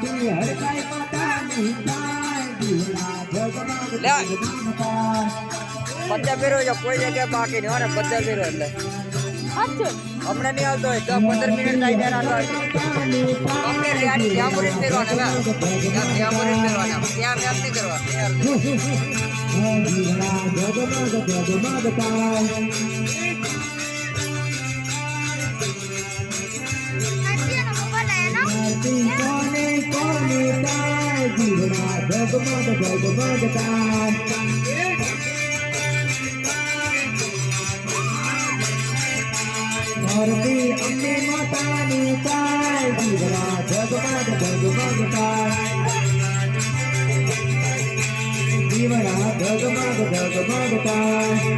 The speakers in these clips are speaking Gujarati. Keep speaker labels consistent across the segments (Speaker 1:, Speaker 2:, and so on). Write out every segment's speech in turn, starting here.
Speaker 1: આરતી હરકાઈ માતાની થાય દીવડા જગમગ
Speaker 2: લે.
Speaker 1: જગમગ થાય
Speaker 2: બધા ફેરો છે કોઈ જગ્યાએ બાકી નહીં હોય ને બધા ફેરો એટલે હમણાં નહીં આવતો હોય દસ પંદર મિનિટ થાય ત્યારે આટલો આવશે. અમને ત્યાં ત્યાં મુરીત ફેરવાના હવે. ત્યાં ત્યાં મુરીત ફેરવાના ત્યાં મેચ નહીં કરવા ત્યાં
Speaker 1: દીવડા દીવડા જગમગ જગમગ થાય આરતી અંબે માતાની જગમગ થાય દીવડા જગમગ જગમગ થાય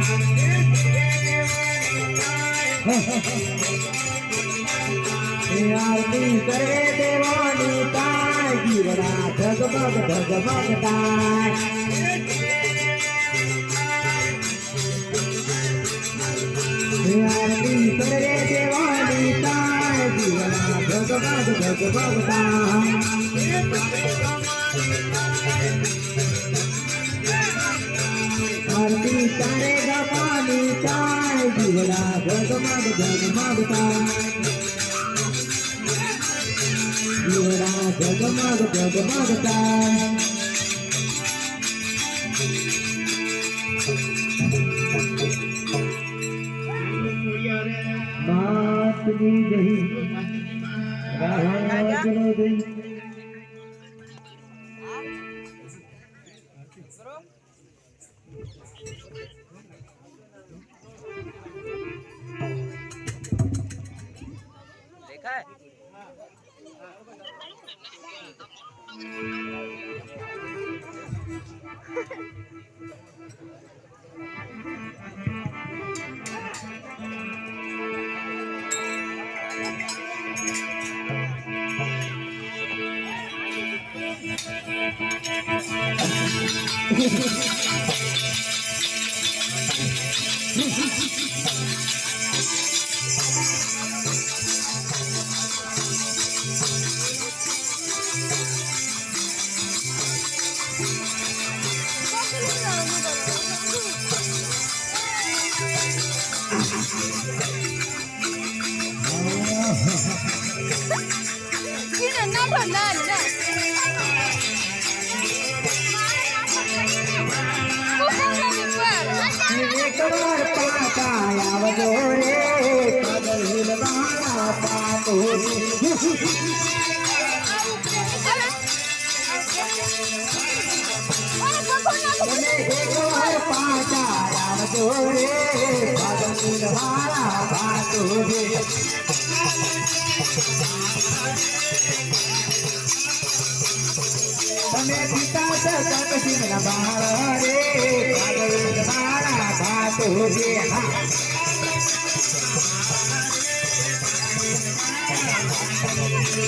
Speaker 1: હે આરતી કરે દેવાની થાય થાય હે આરતી કરે દેવાની દીવડા જગમગ જગમગ થાય આરતી તારે ગવાની થાય દીવડા જગમગ જગમગ દીવડા જગમગ જગમગ માતની Thank
Speaker 2: you. তোমার পাতায় আওয়াজ রে পাগল হিলবারা পাতুরি তোমার পাতায় আওয়াজ রে পাগল হিলবারা পাতুরি પિતા સતત સિંહ બાળ રે પગલ હિલવાળા પાતો જે હા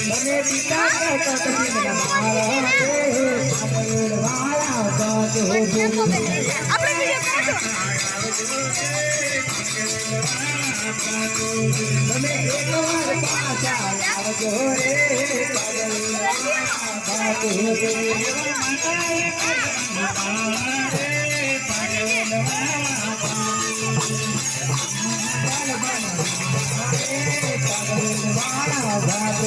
Speaker 2: તમે પિતા સતત સિંહ બાળ રે પગલ હિલવાળા પાતો જે તમે એકવાર પાછા આવજો રે પગલ હિલવાળા પાતો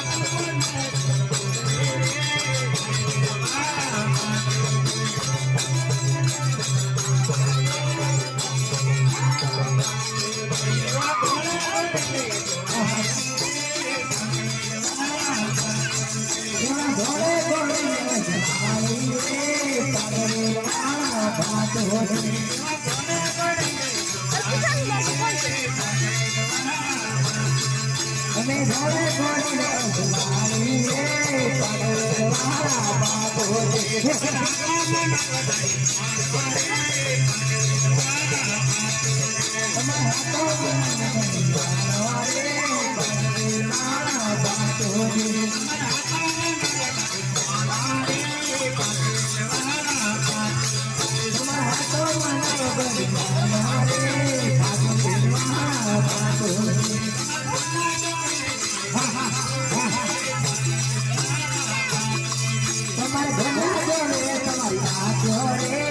Speaker 2: અમે ઘરે ઘરે અંધવારી રે પરવારા બાપો જે તમારે તમારી આ જોડે.